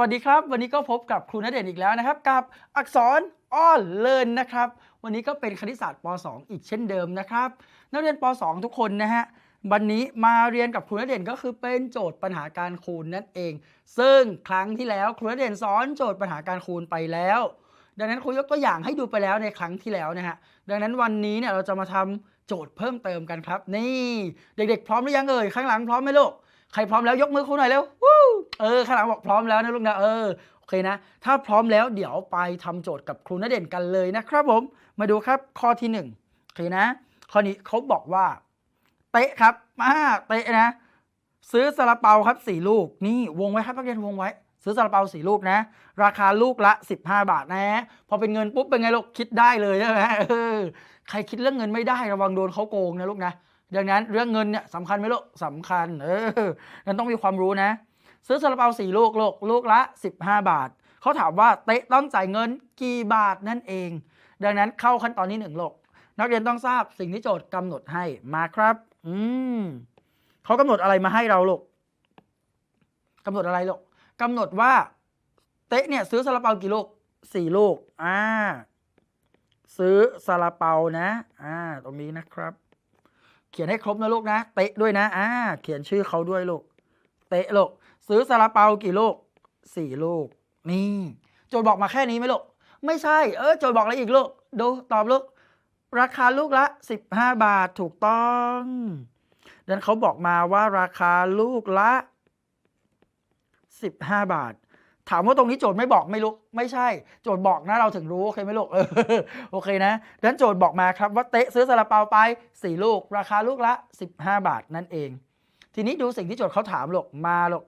วัสดีครับ วันนี้ก็พบกับครูณเดชน์อีกแล้วนะครับ กับอักษรอ้อนเลินนะครับ วันนี้ก็เป็นคณิตศาสตร์ป .2 อีกเช่นเดิมนะครับ นักเรียนป .2 ทุกคนนะฮะวันนี้มาเรียนกับครูณเดชน์ก็คือเป็นโจทย์ปัญหาการคูณนั่นเอง ซึ่งครั้งที่แล้วครูณเดชน์สอนโจทย์ปัญหาการคูณไปแล้ว ดังนั้นครูยกตัวอย่างให้ดูไปแล้วในครั้งที่แล้วนะฮะดังนั้นวันนี้เนี่ยเราจะมาทำโจทย์เพิ่มเติมกันครับ นี่เด็กๆ พร้อมหรือยังเอ่ยข้างหลังพร้อมไหมลูกใครพร้อมแล้วยกมือครูหน่อยเร็วว เออข้างหลังบอกพร้อมแล้วนะลูกนะเออโอเคนะ ถ้าพร้อมแล้วเดี๋ยวไปทำโจทย์กับครูณเด่นกันเลยนะครับผม มาดูครับข้อที่หนึ่งโอเคนะ ข้อนี้เขาบอกว่า เตะครับมาเตะนะ ซื้อซาลาเปาครับสี่ลูกนี่วงไว้ครับนักเรียนวงไว้ซื้อซาลาเปาสี่ลูกนะ ราคาลูกละ 15 บาทนะ พอเป็นเงินปุ๊บเป็นไงลูกคิดได้เลยใช่ไหมเออใครคิดเรื่องเงินไม่ได้ระวังโดนเขาโกงนะลูกนะดังนั้นเรื่องเงินเนี่ยสำคัญไหมลูกสำคัญ เออนั้นต้องมีความรู้นะ ซื้อซาลาเปาสี่ลูกลูกลูกละ 15 บาท เขาถามว่าเตะต้องจ่ายเงินกี่บาทนั่นเอง ดังนั้นเข้าขั้นตอนที่หนึ่งลูกนักเรียนต้องทราบสิ่งที่โจทย์กำหนดให้มาครับ อืมเขากำหนดอะไรมาให้เราลูกกำหนดอะไรลูกกำหนดว่าเตะเนี่ยซื้อซาลาเปากี่ลูกสี่ลูก อ่า ซื้อซาลาเปานะ อ่า ตรงนี้นะครับ เขียนให้ครบนะลูกนะ เตะด้วยนะ อ่า เขียนชื่อเขาด้วยลูก เตะลูก ซื้อซาลาเปากี่ลูกสี่ลูก นี่ โจทย์บอกมาแค่นี้ไหมลูก ไม่ใช่ เออโจทย์บอกอะไรอีกลูก ดู ตอบลูก ราคาลูกละ 15 บาทถูกต้องดังนั้นเขาบอกมาว่าราคาลูกละ 15 บาท ถามว่าตรงนี้โจทย์ไม่บอกไม่รู้ ไม่ใช่ โจทย์บอกนะเราถึงรู้ โอเคไหมลูก เออ โอเคนะดังนั้นโจทย์บอกมาครับว่าเตะซื้อซาลาเปาไป 4 ลูก ราคาลูกละ 15 บาทนั่นเอง ทีนี้ดูสิ่งที่โจทย์เขาถามลูก มาลูก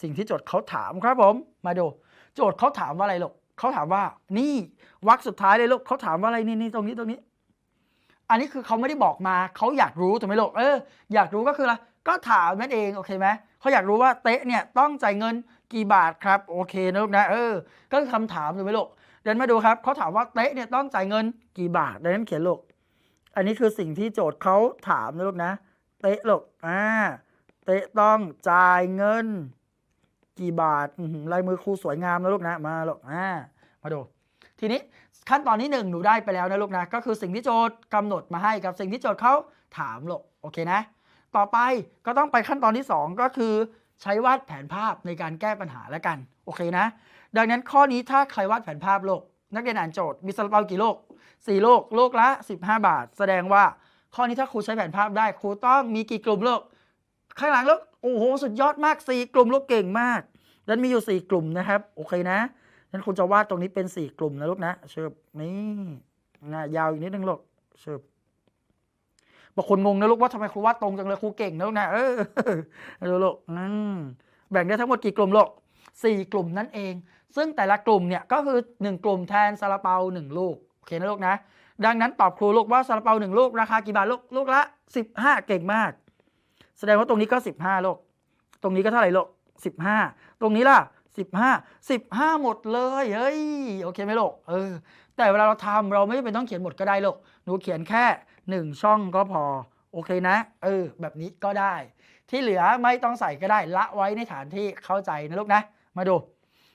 สิ่งที่โจทย์เขาถามครับผม มาดู โจทย์เขาถามว่าอะไรลูกเขาถามว่า นี่วรรคสุดท้ายเลยลูกเขาถามว่าอะไรนี่นี่ตรงนี้ตรงนี้ อันนี้คือเขาไม่ได้บอกมาเขาอยากรู้ถูกไหมลูกเอออยากรู้ก็คืออะไรก็ถามนั่นเองโอเคไหมเขาอยากรู้ว่าเตะเนี่ยต้องจ่ายเงินกี่บาทครับโอเคนะลูกนะเออ ก็คือคำถามถูกไหมลูกเดินมาดูครับเขาถามว่าเตะเนี่ยต้องจ่ายเงินกี่บาทดังนั้นเขียนลูกอันนี้คือสิ่งที่โจทย์เขาถามนะลูกนะ เตะลูกอ่าเตะต้องจ่ายเงิน กี่บาทลายมือครูสวยงามนะลูกนะมาลูกอ่ามาดูทีนี้ขั้นตอนที่หนึ่งหนูได้ไปแล้วนะลูกนะก็คือสิ่งที่โจทย์กำหนดมาให้กับสิ่งที่โจทย์เขาถามลูกโอเคนะ ต่อไปก็ต้องไปขั้นตอนที่ 2 ก็คือใช้วาดแผนภาพในการแก้ปัญหาแล้วกันโอเคนะ ดังนั้นข้อนี้ถ้าใครวาดแผนภาพโลก นักเรียนอ่านโจทย์มีซาลาเปากี่โลก4โลกโลกละ 15 บาท แสดงว่าข้อนี้ถ้าครูใช้แผนภาพได้ครูต้องมีกี่กลุ่มโลก ข้างหลังโลกโอ้โหสุดยอดมาก 4 กลุ่มโลกเก่งมากดันั้นมีอยู่ 4 กลุ่มนะครับโอเคนะนั้นคุณจะวาดตรงนี้เป็นสี่กลุ่มนะลูกนะเชิบนี่นะยาวอีกนิดนึงลูกเชิบบางคนงงนะลูกว่าทำไมครูวาดตรงจังเลยครูเก่งนะลูกนะเออดูลูกอืมแบ่งได้ทั้งหมดกี่กลุ่มลูกสี่กลุ่มนั่นเอง ซึ่งแต่ละกลุ่มเนี่ยก็คือหนึ่งกลุ่มแทนซาลาเปาหนึ่งลูกโอเคนะลูกนะ ดังนั้นตอบครูลูกว่าซาลาเปาหนึ่งลูกราคากี่บาทลูกลูกละสิบห้าเก่งมาก แสดงว่าตรงนี้ก็สิบห้าลูกตรงนี้ก็เท่าไหร่ลูกสิบห้าตรงนี้ล่ะสิบห้าสิบห้าหมดเลย เฮ้ย โอเคไหมโลก เออ แต่เวลาเราทำเราไม่จำเป็นต้องเขียนหมดก็ได้โลก หนูเขียนแค่หนึ่งช่องก็พอ โอเคนะ เออ แบบนี้ก็ได้ ที่เหลือไม่ต้องใส่ก็ได้ ละไว้ในฐานที่เข้าใจนะลูกนะ มาดู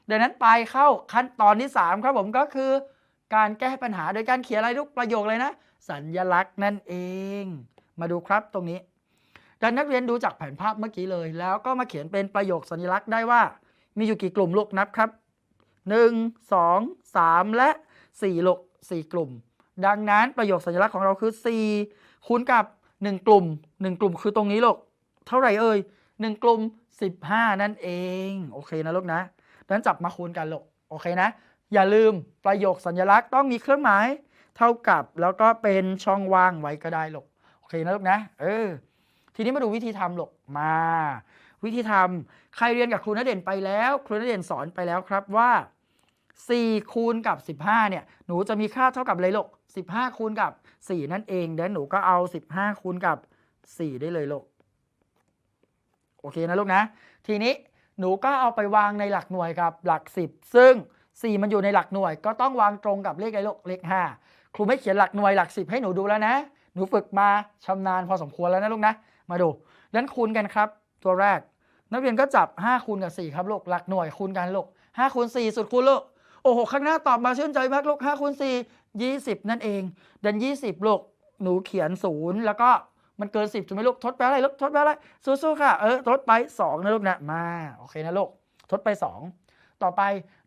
ดังนั้นไปเข้าขั้นตอนที่ 3 ครับผมก็คือ การแก้ปัญหาโดยการเขียนอะไรลูกประโยคเลยนะ สัญญลักษณ์นั่นเอง มาดูครับตรงนี้ ดังนักเรียนดูจากแผนภาพเมื่อกี้เลย แล้วก็มาเขียนเป็นประโยคสัญลักษณ์ได้ว่า มีอยู่กี่กลุ่มลูกนับครับ 1 2 3 และ4ลูก4กลุ่ม ดังนั้นประโยคสัญลักษณ์ของเราคือ 4 คูณกับ 1 กลุ่ม 1 กลุ่มคือตรงนี้ลูกเท่าไหร่เอ่ย1 กลุ่ม 15 นั่นเอง โอเคนะลูกนะดังนั้นจับมาคูณกันลูกโอเคนะ อย่าลืมประโยคสัญลักษณ์ต้องมีเครื่องหมายเท่ากับแล้วก็เป็นช่องว่างไว้ก็ได้ลูกโอเคนะลูกนะเออ ทีนี้มาดูวิธีทำหลกมา วิธีทำใครเรียนกับครูณเด่นไปแล้ว ครูณเด่นสอนไปแล้วครับว่า 4 คูณกับ 15 เนี่ย หนูจะมีค่าเท่ากับอะไรหลูก15 คูณกับ 4 นั่นเองเดี๋ยวหนูก็เอา 15 คูณกับ 4 ได้เลยหลกโอเคนะลูกนะ ทีนี้หนูก็เอาไปวางในหลักหน่วยกับหลัก 10 ซึ่ง 4 มันอยู่ในหลักหน่วย ก็ต้องวางตรงกับเลขอะไรลูกเลข5ครูไม่เขียนหลักหน่วยหลัก 10 ให้หนูดูแล้วนะ หนูฝึกมาชำนาญพอสมควรแล้วนะลูกนะ มาดูดังนั้นคูณกันครับ ตัวแรก นักเรียนก็จับ 5 คูณกับ 4 ครับลูกหลักหน่วยคูณกันลูก5คูณ4สุดคูณลูกโอ้โหข้างหน้าตอบมาชื่นใจมากลูก5คูณ4 20 นั่นเองเดิน20ลูกหนูเขียน 0 แล้วก็มันเกิน 10ถูกไหมลูกทดไปอะไรลูกทดไปอะไรสู้ๆค่ะเออทดไป 2 นะลูกนะมาโอเคนะลูกทดไป 2 ต่อไป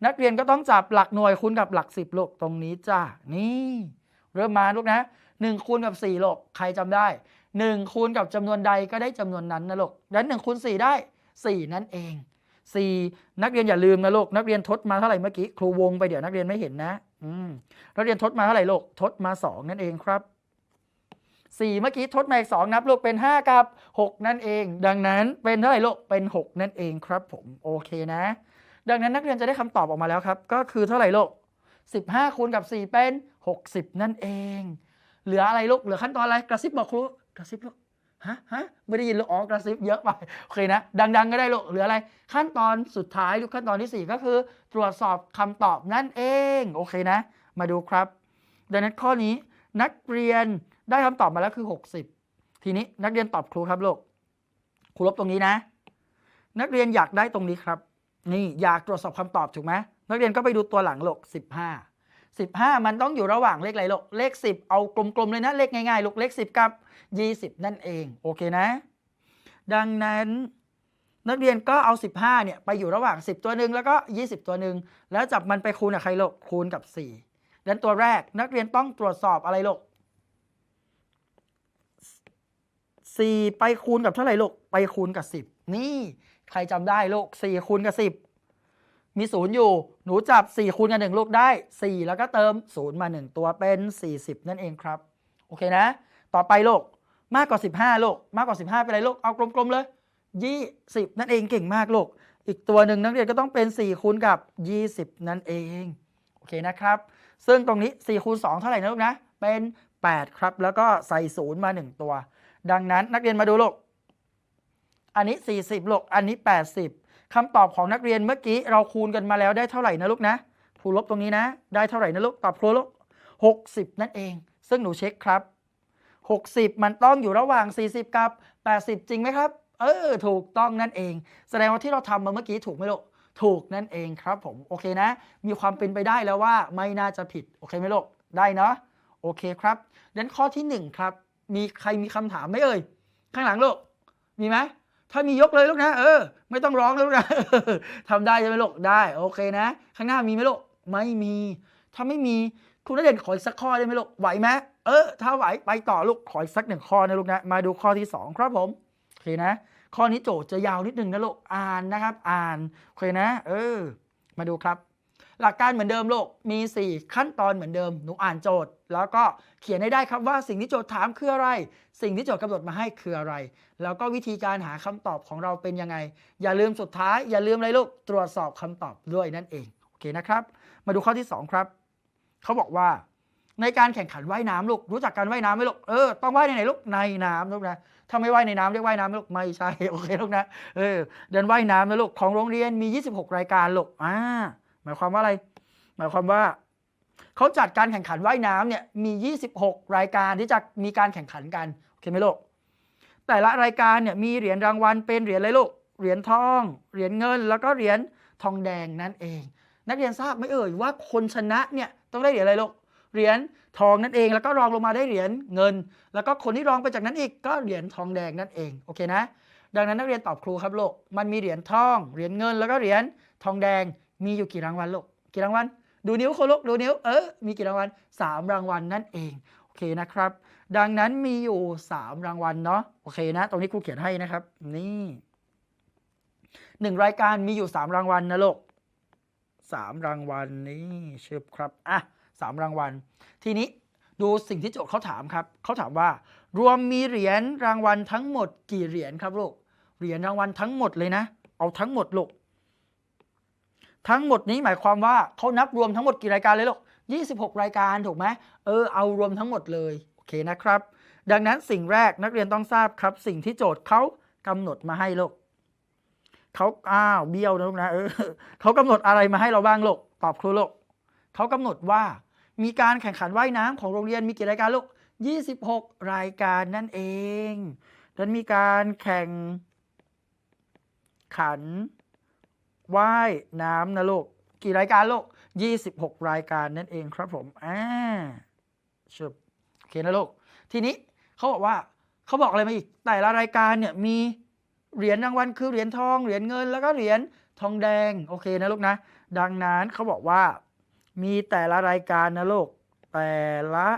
นักเรียนก็ต้องจับหลักหน่วยคูณกับหลัก 10ลูกตรงนี้จ้านี่ เริ่มมาลูกนะ 1 คูณกับ4ลูกใครจำได้ 1 คูณกับจำนวนใดก็ได้จำนวนนั้นนะลูกดังนั้น1คูณ4ได้ 4 นั่นเอง 4 นักเรียนอย่าลืมนะลูกนักเรียนทดมาเท่าไหร่เมื่อกี้ครูวงไปเดี๋ยวนักเรียนไม่เห็นนะอืมนักเรียนทดมาเท่าไหร่ลูกทดมา 2 นั่นเองครับ 4 เมื่อกี้ทดมาอีก2นับลูกเป็น 5 กับ 6 นั่นเอง ดังนั้นเป็นเท่าไหร่ลูกเป็น 6 นั่นเองครับ ผมโอเคนะ ดังนั้นนักเรียนจะได้คำตอบออกมาแล้วครับ ก็คือเท่าไหร่ลูก15คูณกับ 4 เป็น 60 นั่นเอง เหลืออะไรลูกเหลือขั้นตอนอะไรกระซิบบอกครู กระซิบลูกฮะฮะไม่ได้ยินลูกอ๋อกระซิบเยอะไปโอเคนะ ดัง ๆ ก็ได้ลูกเหลืออะไร ขั้นตอนสุดท้ายลูกขั้นตอนที่ 4 ก็คือ ตรวจสอบคำตอบนั่นเองโอเคนะ มาดูครับดังนั้นข้อนี้นักเรียนได้คำตอบมาแล้วคือ 60 ทีนี้นักเรียนตอบครูครับลูกครูลบตรงนี้นะ นักเรียนอยากได้ตรงนี้ครับ นี่อยากตรวจสอบคำตอบถูกไหมนักเรียนก็ไปดูตัวหลังลูก15 15 มันต้องอยู่ระหว่างเลขอะไรลูกเลข 10 เอากลมๆเลยนะ เลขง่ายๆลูกเลข 10 กับ 20 นั่นเอง โอเคนะ ดังนั้นนักเรียนก็เอา 15เนี่ยไปอยู่ระหว่าง 10 ตัวหนึ่งแล้วก็ 20 ตัวหนึ่งแล้วจับมันไปคูณกับใครลูกคูณกับ4ดังนั้นตัวแรกนักเรียนต้องตรวจสอบอะไรลูก4ไปคูณกับเท่าไหร่ลูกไปคูณกับ 10 นี่ใครจำได้ลูก4คูณกับ10 มี 0 อยู่ หนูจับ 4 คูณกับ1ลูกได้ 4 แล้วก็เติม 0 มา 1 ตัวเป็น 40 นั่นเองครับ โอเคนะ ต่อไปลูกมากกว่า 15ลูกมากกว่า 15 เป็นอะไรลูกเอากลมๆเลย 20 นั่นเองเก่งมากลูกอีกตัวหนึ่งนักเรียนก็ต้องเป็น 4 คูณกับ 20 นั่นเองโอเคนะครับ ซึ่งตรงนี้ 4 คูณ 2 เท่าไหร่นะลูกนะ เป็น 8 ครับ แล้วก็ใส่ 0 มา 1 ตัว ดังนั้นนักเรียนมาดูลูกอันนี้ 40ลูกอันนี้ 80 คำตอบของนักเรียนเมื่อกี้เราคูณกันมาแล้วได้เท่าไหร่นะลูกนะครูลบตรงนี้นะ ได้เท่าไหร่นะลูกตอบครูลูก60 นั่นเอง ซึ่งหนูเช็คครับ 60 มันต้องอยู่ระหว่าง 40 กับ 80 จริงไหมครับ เออ ถูกต้องนั่นเอง แสดงว่าที่เราทำมาเมื่อกี้ถูกไหมลูกถูกนั่นเองครับผม โอเคนะ มีความเป็นไปได้แล้วว่าไม่น่าจะผิด โอเคไหมลูกได้เนาะโอเคครับดังนั้นข้อที่ 1 ครับ มีใครมีคำถามไหมเอ่ยข้างหลังลูกมีไหม ถ้ามียกเลยลูกนะ เออ ไม่ต้องร้องแล้วลูกนะทำได้ใช่ไหมลูกได้ โอเคนะ ข้างหน้ามีไหมลูกไม่มี ถ้าไม่มีคุณนักเรียนขออีกสักข้อได้ไหมลูกไหวไหมเออ ถ้าไหวไปต่อลูกขออีกสักหนึ่งข้อนะลูกนะมาดูข้อที่ 2 ครับผมโอเคนะ ข้อนี้โจทย์จะยาวนิดนึงนะลูกอ่านนะครับ อ่านโอเคนะ เออ มาดูครับ หลักการเหมือนเดิมลูกมี 4 ขั้นตอนเหมือนเดิมหนูอ่านโจทย์ แล้วก็เขียนให้ได้ครับว่าสิ่งที่โจทย์ถามคืออะไร สิ่งที่โจทย์กำหนดมาให้คืออะไร แล้วก็วิธีการหาคำตอบของเราเป็นยังไง อย่าลืมสุดท้าย อย่าลืมอะไรลูกตรวจสอบคำตอบด้วยนั่นเองโอเคนะครับ มาดูข้อที่ 2 ครับเขาบอกว่า ในการแข่งขันว่ายน้ำลูกรู้จักการว่ายน้ำไหมลูกเออต้องว่ายในไหนลูกในน้ำลูกนะถ้าไม่ว่ายในน้ำเรียกว่ายน้ำไหมลูกไม่ใช่โอเคลูกนะเออเดินว่ายน้ำนะลูกของโรงเรียนมี 26 รายการลูกอ่า หมายความว่าอะไร หมายความว่าเขาจัดการแข่งขันว่ายน้ำเนี่ยมี 26 รายการที่จะมีการแข่งขันกันโอเคไหมลูกแต่ละรายการเนี่ยมีเหรียญรางวัลเป็นเหรียญอะไรลูกเหรียญทอง เหรียญเงิน แล้วก็เหรียญทองแดงนั่นเอง นักเรียนทราบไหมเอ่ยว่าคนชนะเนี่ยต้องได้เหรียญอะไรลูกเหรียญทองนั่นเอง แล้วก็รองลงมาได้เหรียญเงิน แล้วก็คนที่รองไปจากนั้นอีกก็เหรียญทองแดงนั่นเองโอเคนะ ดังนั้นนักเรียนตอบครูครับลูกมันมีเหรียญทอง เหรียญเงิน แล้วก็เหรียญทองแดง มีอยู่กี่รางวัลลูกกี่รางวัลดูนิ้วโคลูกดูนิ้วเออมีกี่รางวัลสามรางวัลนั่นเองโอเคนะครับ ดังนั้นมีอยู่ 3 รางวัลเนาะโอเคนะ ตรงนี้ครูเขียนให้นะครับ นี่หนึ่งรายการมีอยู่ 3 รางวัลนะลูกสามรางวัลนี่ชึบครับอะสามรางวัล ทีนี้ดูสิ่งที่โจทย์เขาถามครับเขาถามว่า รวมมีเหรียญรางวัลทั้งหมดกี่เหรียญครับลูกเหรียญรางวัลทั้งหมดเลยนะ เอาทั้งหมดลูก ทั้งหมดนี้หมายความว่าเขานับรวมทั้งหมดกี่รายการเลยลูก26 รายการถูกไหมเออเอารวมทั้งหมดเลยโอเคนะครับ ดังนั้นสิ่งแรกนักเรียนต้องทราบครับ สิ่งที่โจทย์เขากำหนดมาให้ลูกเขาอ้าวเบี้ยวนะลูกนะเออเขากำหนดอะไรมาให้เราบ้างลูกตอบครูลูกเขากำหนดว่ามีการแข่งขันว่ายน้ำของโรงเรียนมีกี่รายการลูก26 รายการนั่นเองดังนั้นมีการแข่งขัน ว่ายน้ำนะลูก กี่รายการลูก 26 รายการนั่นเองครับผมอ่าชุบโอเคนะลูก ทีนี้เขาบอกว่าเขาบอกอะไรมาอีก แต่ละรายการเนี่ยมีเหรียญรางวัลคือเหรียญทอง เหรียญเงิน แล้วก็เหรียญทองแดง โอเคนะลูกนะ ดังนั้นเขาบอกว่ามีแต่ละรายการนะลูก แต่ละ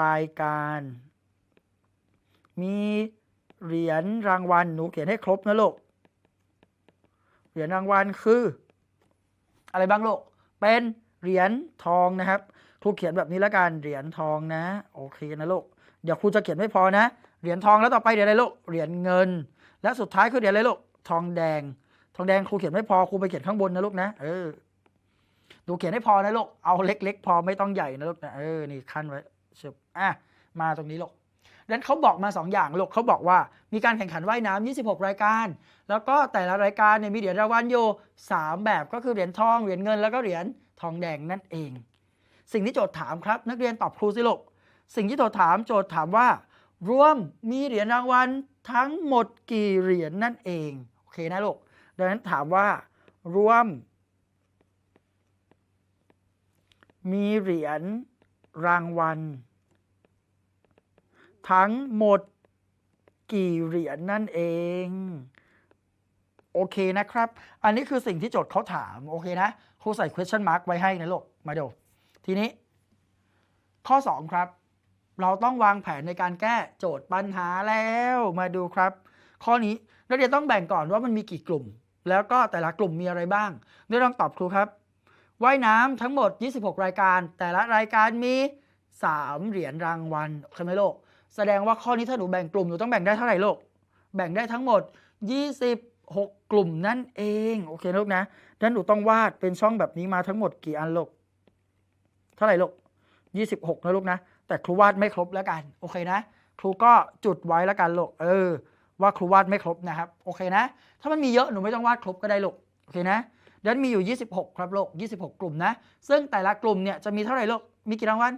รายการ มีเหรียญรางวัลหนูเขียนให้ครบนะลูก เหรียญรางวัลคือ อะไรบ้างลูก เป็นเหรียญทองนะครับ ครูเขียนแบบนี้แล้วกัน เหรียญทองนะ โอเคนะลูก เดี๋ยวครูจะเขียนไม่พอนะ เหรียญทองแล้วต่อไปเหรียญอะไรลูก เหรียญเงิน และสุดท้ายคือเหรียญอะไรลูก ทองแดง ทองแดงครูเขียนไม่พอ ครูไปเขียนข้างบนนะลูกนะ เออ ดูเขียนให้พอนะลูก เอาเล็ก ๆ พอไม่ต้องใหญ่นะลูกนะ เออ นี่ขั้นไว้ชึบอะ มาตรงนี้ลูก ดังนั้นเขาบอกมา 2 อย่างลูกเขาบอกว่ามีการแข่งขันว่ายน้ำ26 รายการ แล้วก็แต่ละรายการเนี่ยมีเหรียญรางวัลอยู่3แบบก็คือเหรียญทองเหรียญเงินแล้วก็เหรียญทองแดงนั่นเอง สิ่งที่โจทย์ถามครับ นักเรียนตอบครูสิลูกสิ่งที่โจทย์ถามโจทย์ถามว่า รวมมีเหรียญรางวัลทั้งหมดกี่เหรียญนั่นเองโอเคนะลูกดังนั้นถามว่ารวม มีเหรียญรางวัล ทั้งหมดกี่เหรียญนั่นเอง โอเคนะครับ อันนี้คือสิ่งที่โจทย์เขาถาม โอเคนะครูใส่ question mark ไว้ให้นะลูกมาดูทีนี้ ข้อ 2 ครับ เราต้องวางแผนในการแก้โจทย์ปัญหาแล้วมาดูครับ ข้อนี้นักเรียนต้องแบ่งก่อนว่ามันมีกี่กลุ่ม แล้วก็แต่ละกลุ่มมีอะไรบ้างเดี๋ยวลองตอบครูครับว่ายน้ำทั้งหมด 26 รายการ แต่ละรายการมี 3 เหรียญรางวัลใช่ไหมโลก แสดงว่าข้อนี้ถ้าหนูแบ่งกลุ่มหนูต้องแบ่งได้เท่าไหร่โลกแบ่งได้ทั้งหมด 26 กลุ่มนั่นเองโอเคลูกนะดังนั้นหนูต้องวาดเป็นช่องแบบนี้มาทั้งหมดกี่อันลูกเท่าไหร่ลูก26นะลูกนะ แต่ครูวาดไม่ครบแล้วกันโอเคนะ ครูก็จุดไว้แล้วกันลูกเออ ว่าครูวาดไม่ครบนะครับโอเคนะ ถ้ามันมีเยอะหนูไม่ต้องวาดครบก็ได้ลูกโอเคนะดังนั้นมีอยู่ 26 ครับลูก26 กลุ่มนะ ซึ่งแต่ละกลุ่มเนี่ยจะมีเท่าไหร่ลูกมีกี่รางวัล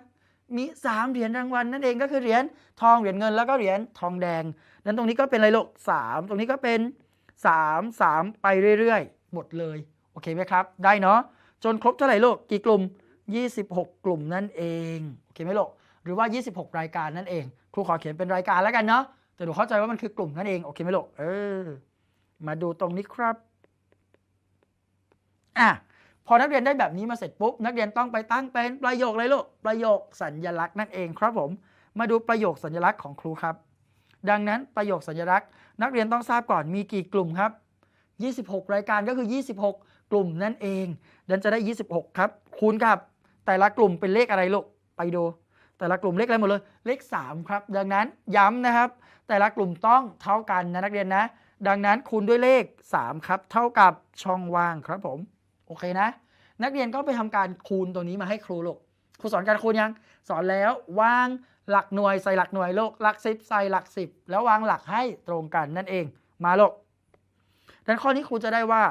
มี 3 เหรียญรางวัลนั่นเองก็คือเหรียญทองเหรียญเงินแล้วก็เหรียญทองแดง นั้นตรงนี้ก็เป็นอะไรลูก3ตรงนี้ก็เป็น 3 3 ไปเรื่อยๆ หมดเลย โอเคไหมครับ ได้เนาะจนครบเท่าไหร่ลูกกี่กลุ่ม 26 กลุ่มนั่นเองโอเคไหมลูกหรือว่า 26 รายการนั่นเอง ครูขอเขียนเป็นรายการแล้วกันเนาะแต่หนูเข้าใจว่ามันคือกลุ่มนั่นเองโอเคไหมลูกเออมาดูตรงนี้ครับอะ พอนักเรียนได้แบบนี้มาเสร็จปุ๊บ นักเรียนต้องไปตั้งเป็นประโยคเลยลูกประโยคสัญญลักษณ์นั่นเองครับผม มาดูประโยคสัญลักษณ์ของครูครับ ดังนั้นประโยคสัญลักษณ์ นักเรียนต้องทราบก่อนมีกี่กลุ่มครับ 26 รายการก็คือ 26 กลุ่มนั่นเองดันจะได้ 26 ครับ คูณกับ แต่ละกลุ่มเป็นเลขอะไรลูกไปดู แต่ละกลุ่มเลขอะไรหมดเลย เลข 3 ครับ ดังนั้นย้ำนะครับ แต่ละกลุ่มต้องเท่ากันนะนักเรียนนะ ดังนั้นคูณด้วยเลข 3 ครับ เท่ากับช่องว่างครับผม โอเคนะ นักเรียนก็ไปทำการคูณตัวนี้มาให้ครูลูกครูสอนการคูณยัง สอนแล้ววางหลักหน่วยใส่หลักหน่วยลูกหลักสิบใส่หลักสิบแล้ววางหลักให้ตรงกันนั่นเองมาลูกดังข้อนี้ครูจะได้ว่า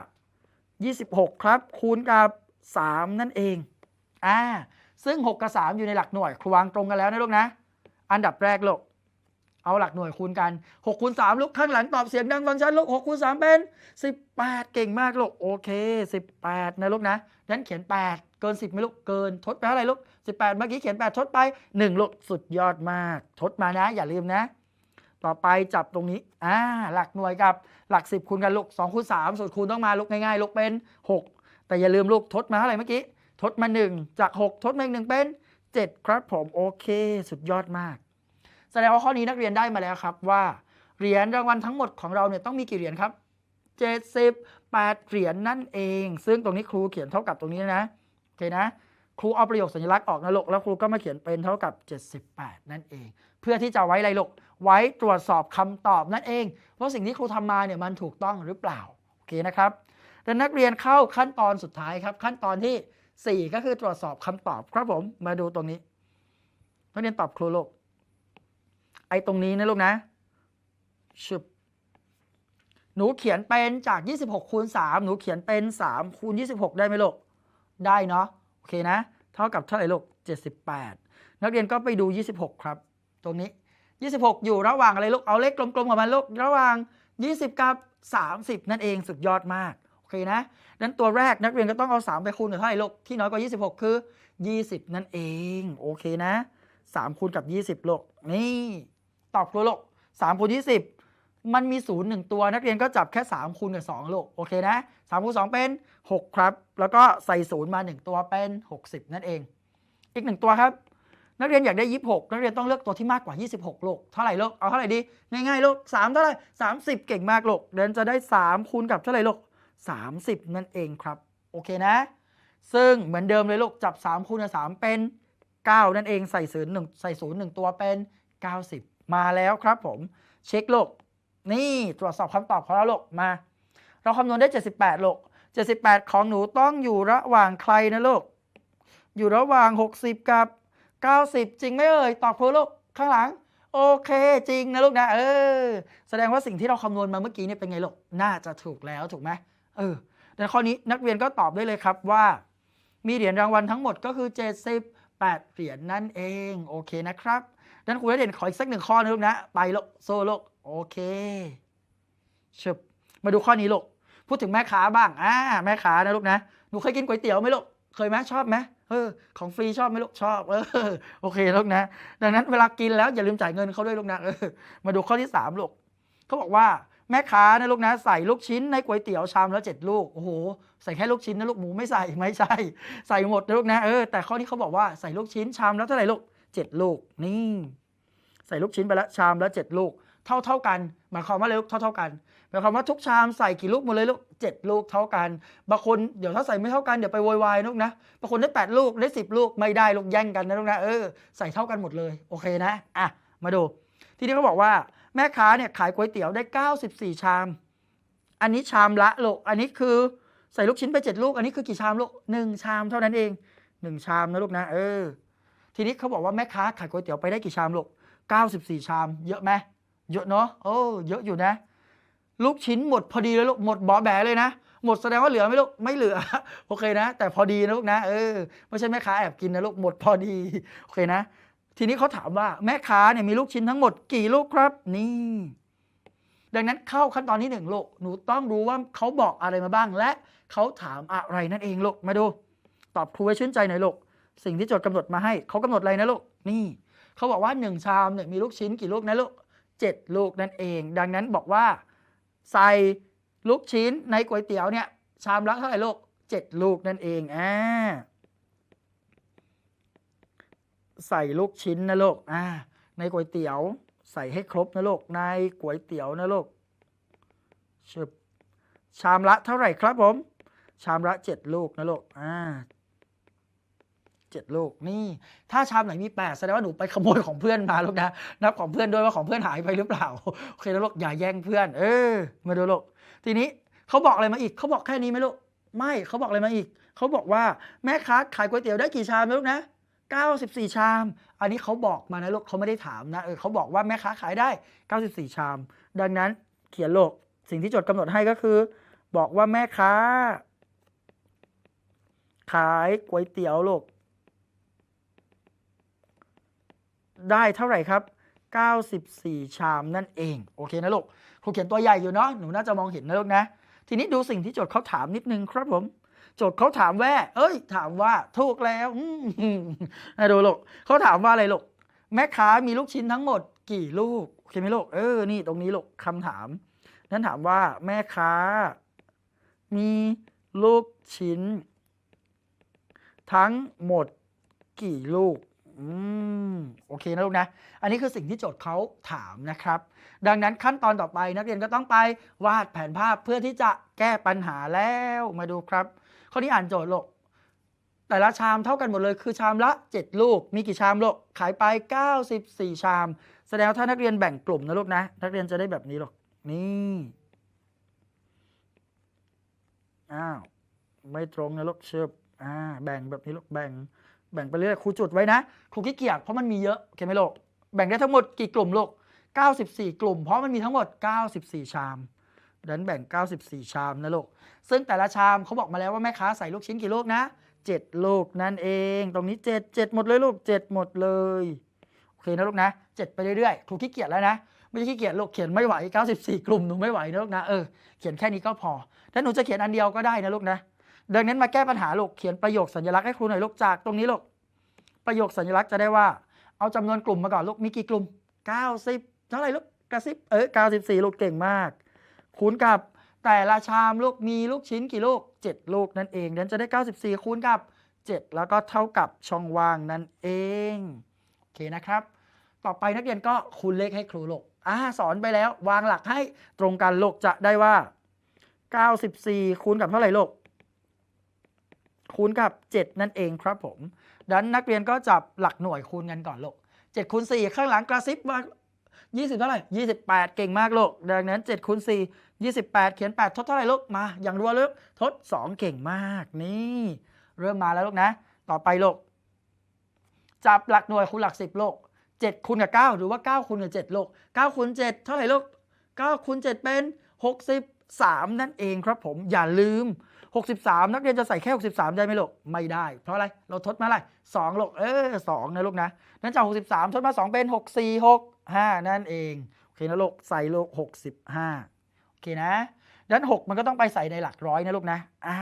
26 ครับ คูณกับ 3 นั่นเองอ่าซึ่ง 6 กับ 3 อยู่ในหลักหน่วยครูวางตรงกันแล้วนะลูกนะ อันดับแรกลูก เอาหลักหน่วยคูณกัน6คูณ3ลูกข้างหลังตอบเสียงดังฟังชัดลูก6คูณ3เป็น 18 เก่งมากลูกโอเค 18 นะลูกนะนั้นเขียน 8 เกิน 10ไหมลูกเกินทดไปเท่าไหร่ลูก 18 เมื่อกี้เขียน 8 ทดไป 1 ลูกสุดยอดมาก ทดมานะอย่าลืมนะ ต่อไปจับตรงนี้อ่าหลักหน่วยกับหลัก 10 คูณกันลูก2คูณ3สูตรคูณต้องมาลูกง่ายๆลูกเป็น 6 แต่อย่าลืมลูกทดมาเท่าไหร่เมื่อกี้ทดมา 1 จาก 6 ทดมาอีกหนึ่งเป็น 7 ครับผมโอเค สุดยอดมาก แสดงว่าข้อนี้นักเรียนได้มาแล้วครับว่าเหรียญรางวัลทั้งหมดของเราเนี่ยต้องมีกี่เหรียญครับ 78 เหรียญนั่นเอง ซึ่งตรงนี้ครูเขียนเท่ากับตรงนี้นะโอเคนะ ครูเอาประโยคสัญลักษณ์ออกนะลูกแล้วครูก็มาเขียนเป็นเท่ากับ 78 นั่นเอง เพื่อที่จะไว้อะไรลูกไว้ตรวจสอบคำตอบนั่นเองว่าสิ่งที่ครูทำมาเนี่ยมันถูกต้องหรือเปล่าโอเคนะครับแต่นักเรียนเข้าขั้นตอนสุดท้ายครับ ขั้นตอนที่ 4 ก็คือตรวจสอบคำตอบครับผมมาดูตรงนี้นักเรียนตอบครูลูก ไอ้ตรงนี้นะลูกนะชึบหนูเขียนเป็นจาก 26คูณ3หนูเขียนเป็น3คูณ26 ได้ไหมลูก ได้เนาะโอเคนะ เท่ากับเท่าไหร่ลูก 78 นักเรียนก็ไปดู 26 ครับ ตรงนี้ 26 อยู่ระหว่างอะไรลูก เอาเลขกลมๆกับมันลูก ระหว่าง 20 กับ 30 นั่นเองสุดยอดมาก โอเคนะนั้นตัวแรกนักเรียนก็ต้องเอา 3 ไปคูณกับเท่าไหร่ลูก ที่น้อยกว่า 26 คือ 20 นั่นเอง โอเคนะ 3 คูณกับ 20ลูกนี่ ตอบครูลูก3คูณ20มันมี0 1ตัวนักเรียนก็จับแค่3คูณกับ2ลูกโอเคนะ3คูณ2เป็น6ครับ แล้วก็ใส่0มา1ตัวเป็น60นั่นเอง อีก1ตัวครับ นักเรียนอยากได้26นักเรียนต้องเลือกตัวที่มากกว่า26ลูกเท่าไหร่ลูกเอาเท่าไหร่ดีง่ายๆลูก3เท่าไหร่30เก่งมากลูกเดินจะได้3คูณกับเท่าไหร่ลูก30นั่นเองครับโอเคนะ ซึ่งเหมือนเดิมเลยลูกจับ3คูณกับ3เป็น9นั่นเองใส่ศูนย์หนึ่งใส่ศูนย์หนึ่งตัวเป็น90 มาแล้วครับผม เช็คลูกนี่ตรวจสอบคำตอบของเราลูกมา เราคำนวณได้ 78ลูก78 ของหนูต้องอยู่ระหว่างใครนะลูกอยู่ระหว่าง 60 กับ 90 จริงไหมเอ่ย ตอบครูลูกข้างหลัง โอเค จริงนะลูกนะ เออ แสดงว่าสิ่งที่เราคำนวณมาเมื่อกี้เนี่ยเป็นไงลูก น่าจะถูกแล้วถูกไหมเออแต่ข้อนี้นักเรียนก็ตอบได้เลยครับว่า มีเหรียญรางวัลทั้งหมดก็คือ 78 เหรียญนั่นเอง โอเคนะครับ ดังนั้นครูได้เด่นขออีกสักหนึ่งข้อนะลูกนะ ไปลูกโซลูกโอเคชึบมาดูข้อนี้ลูกพูดถึงแม่ค้าบ้างอ่าแม่ค้านะลูกนะหนูเคยกินก๋วยเตี๋ยวไหมลูกเคยไหมชอบไหมเออของฟรีชอบไหมลูกชอบเออโอเคลูกนะ ดังนั้นเวลากินแล้วอย่าลืมจ่ายเงินเขาด้วยลูกนะเออมาดูข้อที่สามลูกเขาบอกว่าแม่ค้านะลูกนะใส่ลูกชิ้นในก๋วยเตี๋ยวชามละเจ็ดลูกโอ้โหใส่แค่ลูกชิ้นนะลูกหมูไม่ใส่ไม่ใช่ ใส่หมดนะลูกนะเออแต่ข้อนี้เขาบอกว่าใส่ลูกชิ้นชามแล้วเท่าไหร่ลูก เจ็ดลูก นี่ ใส่ลูกชิ้นไปแล้วชามแล้วเจ็ดลูก เท่าเท่ากันหมายความว่าอะไรลูกเท่าเท่ากันหมายความว่าทุกชามใส่กี่ลูกหมดเลยลูกเจ็ดลูกเท่ากันบางคนเดี๋ยวถ้าใส่ไม่เท่ากันเดี๋ยวไปโวยวายลูกนะบางคนได้แปดลูกได้สิบลูกไม่ได้ลูกแย่งกันนะลูกนะเออใส่เท่ากันหมดเลยโอเคนะอะมาดู ทีนี้เขาบอกว่าแม่ค้าเนี่ยขายก๋วยเตี๋ยวได้ 94 ชาม อันนี้ชามละลูกอันนี้คือใส่ลูกชิ้นไปเจ็ดลูก อันนี้คือกี่ชามลูกหนึ่งชามเท่านั้นเองหนึ่งชามนะลูกนะเออ ทีนี้เขาบอกว่าแม่ค้าขายก๋วยเตี๋ยวไปได้กี่ชามลูก 94 ชาม เยอะไหมเยอะเนาะโอ้เยอะอยู่นะ ลูกชิ้นหมดพอดีเลยลูกหมดบอแบเลยนะหมดแสดงว่าเหลือไหมลูกไม่เหลือโอเคนะ แต่พอดีนะลูกนะเออไม่ใช่แม่ค้าแอบกินนะลูกหมดพอดีโอเคนะ ทีนี้เขาถามว่าแม่ค้าเนี่ยมีลูกชิ้นทั้งหมดกี่ลูกครับ นี่ ดังนั้นเข้าขั้นตอนที่หนึ่งลูกหนูต้องรู้ว่าเขาบอกอะไรมาบ้างและเขาถามอะไรนั่นเองลูกมาดู ตอบครูไว้ชื่นใจหน่อยลูก สิ่งที่โจทย์กำหนดมาให้เขากำหนดอะไรนะลูกนี่เขาบอกว่า 1 ชามเนี่ยมีลูกชิ้นกี่ลูกนะลูก7 ลูกนั่นเอง ดังนั้นบอกว่า ใส่ลูกชิ้นในก๋วยเตี๋ยวเนี่ยชามละเท่าไหร่ลูก7 ลูกนั่นเองอ่าใส่ลูกชิ้นนะลูกอ่าในก๋วยเตี๋ยว ใส่ให้ครบนะลูกในก๋วยเตี๋ยวนะลูกชึบชามละเท่าไหร่ครับผม ชามละ 7 ลูกนะลูกอ่า เจ็ดลูกนี่ ถ้าชามไหนมีแปดแสดงว่าหนูไปขโมยของเพื่อนมาลูกนะนับของเพื่อนด้วยว่าของเพื่อนหายไปหรือเปล่าโอเคแล้วลูกอย่าแย่งเพื่อน เออมาดูลูกทีนี้เขาบอกอะไรมาอีกเขาบอกแค่นี้ไหมลูกไม่เขาบอกอะไรมาอีกเขาบอกว่าแม่ค้าขายก๋วยเตี๋ยวได้กี่ชามลูกนะ94 ชาม อันนี้เขาบอกมานะลูกเขาไม่ได้ถามนะเออเขาบอกว่าแม่ค้าขายได้ 94 ชาม ดังนั้นเขียนโลกสิ่งที่โจทย์กำหนดให้ก็คือ บอกว่าแม่ค้า ขายก๋วยเตี๋ยวลูก ได้เท่าไหร่ครับ 94 ชามนั่นเอง โอเคนะลูก ครูเขียนตัวใหญ่อยู่เนาะ หนูน่าจะมองเห็นนะลูกนะ ทีนี้ดูสิ่งที่โจทย์เขาถามนิดนึงครับผม โจทย์เขาถามว่า เอ้ย ถามว่าถูกแล้วนะดูลูกเขาถามว่าอะไรลูก แม่ค้ามีลูกชิ้นทั้งหมดกี่ลูกโอเคไหมลูก เออ นี่ตรงนี้ลูกคำถาม นั้นถามว่าแม่ค้า มีลูกชิ้น ทั้งหมดกี่ลูก อืมโอเคนะลูกนะ อันนี้คือสิ่งที่โจทย์เขาถามนะครับ ดังนั้นขั้นตอนต่อไปนักเรียนก็ต้องไปวาดแผนภาพเพื่อที่จะแก้ปัญหาแล้วมาดูครับ ข้อนี้อ่านโจทย์ลูกแต่ละชามเท่ากันหมดเลยคือชามละ 7 ลูก มีกี่ชามลูกขายไป 94 ชาม แสดงว่าถ้านักเรียนแบ่งกลุ่มนะลูกนะ นักเรียนจะได้แบบนี้หรอกนี่อ้าวไม่ตรงนะลูกเชิบอ่าแบ่งแบบนี้ลูกแบ่ง แบ่งไปเรื่อยครูจุดไว้นะ ครูขี้เกียจเพราะมันมีเยอะโอเคไหมลูกแบ่งได้ทั้งหมดกี่กลุ่มลูก94 กลุ่ม เพราะมันมีทั้งหมด 94 ชามดังนั้นแบ่ง 94 ชามนะลูก ซึ่งแต่ละชามเขาบอกมาแล้วว่าแม่ค้าใส่ลูกชิ้นกี่ลูกนะ 7 ลูกนั่นเอง ตรงนี้ 7 7 หมดเลยลูก 7 หมดเลย โอเคนะลูกนะ 7 ไปเรื่อยๆ ครูขี้เกียจแล้วนะ ไม่ใช่ขี้เกียจลูกเขียนไม่ไหว 94 กลุ่มหนูไม่ไหวนะลูกนะ เออ เขียนแค่นี้ก็พอ ถ้าหนูจะเขียนอันเดียวก็ได้นะลูกนะ ดังนั้นมาแก้ปัญหาลูกเขียนประโยคสัญลักษณ์ให้ครูหน่อยลูกจากตรงนี้ลูกประโยคสัญลักษณ์จะได้ว่า เอาจำนวนกลุ่มมาก่อนลูกมีกี่กลุ่ม 90 เท่าไหร่ลูกกระซิบเออ94 ลูกเก่งมาก คูณกับแต่ละชามลูกมีลูกชิ้นกี่ลูก 7 ลูกนั่นเองดังนั้นจะได้ 94 คูณกับ 7 แล้วก็เท่ากับช่องว่างนั่นเองโอเคนะครับ ต่อไปนักเรียนก็คูณเลขให้ครูลูกอ่าสอนไปแล้ววางหลักให้ตรงกันลูกจะได้ว่า 94 คูณกับเท่าไหร่ลูก คูณกับ 7 นั่นเองครับผม ดังนั้นนักเรียนก็จับหลักหน่วยคูณกันก่อนลูก7คูณ4ข้างหลังกระซิบว่า20 เท่าไหร่ 28 เก่งมากลูก ดังนั้น7คูณ4 28 เขียน 8 ทดเท่าไหร่ลูก มา อย่างรัวลึกทด 2 เก่งมาก นี่ เริ่มมาแล้วลูกนะ ต่อไปลูก จับหลักหน่วยคูณหลัก 10ลูก7คูณกับ 9 หรือว่า 9คูณกับ7ลูก9คูณ7เท่าไหร่ลูก9คูณ7เป็น 63 นั่นเองครับผม อย่าลืม 63 นักเรียนจะใส่แค่ 63 ได้ไหมลูก ไม่ได้ เพราะอะไร เราทดมาอะไร2ลูก เออ2นะลูกนะ นั้นจาก 63 ทดมา 2 เป็น 6 4 6 5 นั่นเอง โอเคนะลูก ใส่ลูก 65 โอเคนะ ดังนั้น6 มันก็ต้องไปใส่ในหลักร้อยนะลูกนะ อ่า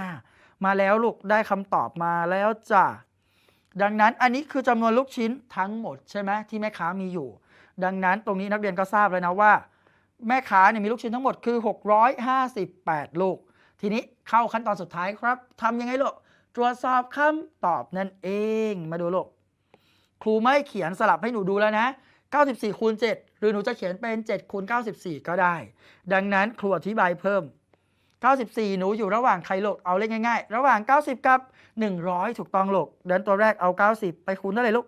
มาแล้วลูก ได้คำตอบมาแล้วจ้ะ ดังนั้นอันนี้คือจำนวนลูกชิ้นทั้งหมดใช่ไหมที่แม่ค้ามีอยู่ ดังนั้นตรงนี้นักเรียนก็ทราบแล้วนะว่า แม่ค้าเนี่ยมีลูกชิ้นทั้งหมดคือ 658 ลูก ทีนี้ เข้าขั้นตอนสุดท้ายครับทำยังไงลูกตรวจสอบคำตอบนั่นเอง มาดูลูกครูไม่เขียนสลับให้หนูดูแล้วนะ 94คูณ7หรือหนูจะเขียนเป็น7คูณ94 ก็ได้ ดังนั้นครูอธิบายเพิ่ม 94 หนูอยู่ระหว่างใครลูกเอาเลขง่ายๆ ระหว่าง 90 กับ 100 ถูกต้องลูกดังนั้นตัวแรกเอา 90 ไปคูณเท่าไหร่ลูก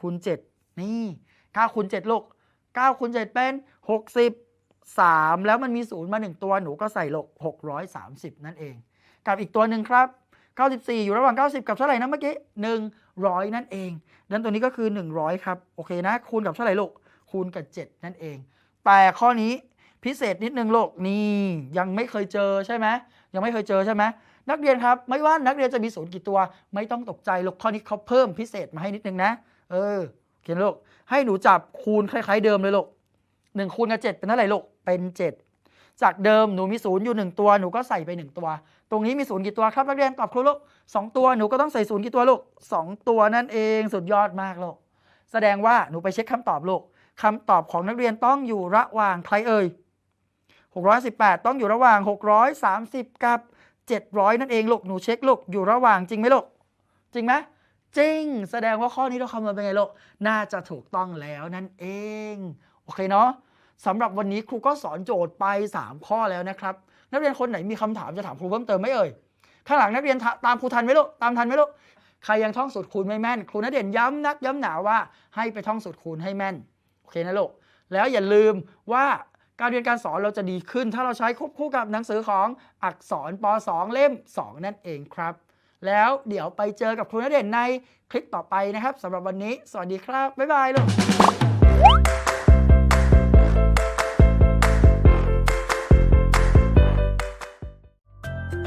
คูณ 7 นี่9คูณ7ลูก9คูณ7เป็น 60 3 แล้วมันมีศูนย์มา 1 ตัวหนูก็ใส่ลก630 นั่นเอง กับอีกตัวหนึ่งครับ 94 อยู่ระหว่าง 90 กับเท่าไหร่นะเมื่อกี้100 นั่นเองดังนั้นตัวนี้ก็คือ 100 ครับ โอเคนะ คูณกับเท่าไหร่ลูกคูณกับ 7 นั่นเอง แต่ข้อนี้พิเศษนิดนึงโลกนี่ยังไม่เคยเจอใช่ไหมยังไม่เคยเจอใช่ไหมนักเรียนครับไม่ว่านักเรียนจะมีศูนย์กี่ตัวไม่ต้องตกใจลกข้อนี้เขาเพิ่มพิเศษมาให้นิดนึงนะ เออเขียนลกให้หนูจับคูณคล้าย ๆ เดิมเลยลก หนึ่งคูณกับเจ็ดเป็นเท่าไหร่ลูก เป็นเจ็ดจากเดิมหนูมีศูนย์อยู่หนึ่งตัวหนูก็ใส่ไปหนึ่งตัว ตรงนี้มีศูนย์กี่ตัวครับนักเรียนตอบครูลูกสองตัวหนูก็ต้องใส่ศูนย์กี่ตัวลูกสองตัวนั่นเองสุดยอดมากลูกแสดงว่าหนูไปเช็คคำตอบลูกคำตอบของนักเรียนต้องอยู่ระหว่างใครเอ่ย618 ต้องอยู่ระหว่าง 630 กับ 700 นั่นเองลูกหนูเช็คลูกอยู่ระหว่างจริงไหมลูกจริงไหมจริง แสดงว่าข้อนี้เราคำนวณเป็นไงลูกน่าจะถูกต้องแล้วนั่นเอง โอเคเนาะ สำหรับวันนี้ครูก็สอนโจทย์ไป 3 ข้อแล้วนะครับ นักเรียนคนไหนมีคำถามจะถามครูเพิ่มเติมไหมเอ่ยข้างหลังนักเรียนตามครูทันไหมลูกตามทันไหมลูกใครยังท่องสูตรคูณไม่แม่น ครูนักเรียนย้ำนักย้ำหนาว่าให้ไปท่องสูตรคูณให้แม่นโอเคนะลูกแล้วอย่าลืมว่าการเรียนการสอนเราจะดีขึ้น ถ้าเราใช้ควบคู่กับหนังสือของอักษรป .2 เล่ม 2 นั่นเองครับ แล้วเดี๋ยวไปเจอกับครูณเด่นในคลิปต่อไปนะครับสำหรับวันนี้ สวัสดีครับ บ๊ายบายลูก